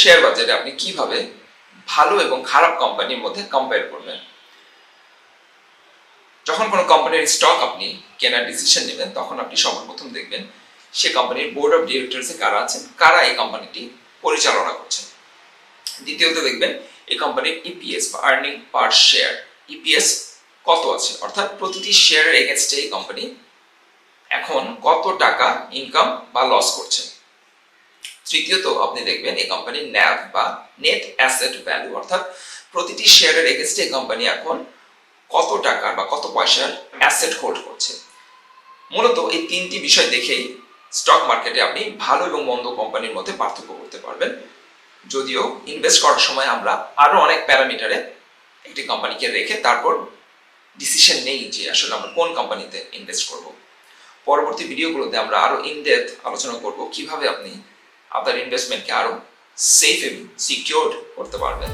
Share বাজারে আপনি কীভাবে ভালো এবং খারাপ কোম্পানির মধ্যে কম্পেয়ার করবেন। যখন কোনো কোম্পানির স্টক আপনি কেনার ডিসিশন নেবেন, তখন আপনি সর্বপ্রথম দেখবেন সে কোম্পানির বোর্ড অফ ডিরেক্টরসে কারা আছেন, কারা এই কোম্পানিটি পরিচালনা করছেন। দ্বিতীয়ত দেখবেন এই কোম্পানির ইপিএস বা আর্নিং পার শেয়ার ইপিএস কত আছে? অর্থাৎ প্রতিটি শেয়ারের এগেনস্টে এই কোম্পানি এখন কত টাকা ইনকাম বা লস করছে। তৃতীয়ত আপনি দেখবেন এই কোম্পানির ন্যাভ বা নেট অ্যাসেট ভ্যালু অর্থাৎ প্রতিটি শেয়ারের এগেনস্টে এই কোম্পানি এখন কত টাকার বা কত পয়সার অ্যাসেট হোল্ড করছে। মূলত এই তিনটি বিষয় দেখেই স্টক মার্কেটে আপনি ভালো এবং মন্দ কোম্পানির মধ্যে পার্থক্য করতে পারবেন। যদিও ইনভেস্ট করার সময় আমরা আরও অনেক প্যারামিটারে একটি কোম্পানিকে রেখে তারপর ডিসিশন নেই যে আসলে আমরা কোন কোম্পানিতে ইনভেস্ট করব। পরবর্তী ভিডিওগুলোতে আমরা আরও ইন ডেপথ আলোচনা করব কীভাবে আপনি আপনার ইনভেস্টমেন্টকে আরও সেফ এবং সিকিওর্ড করতে পারবেন।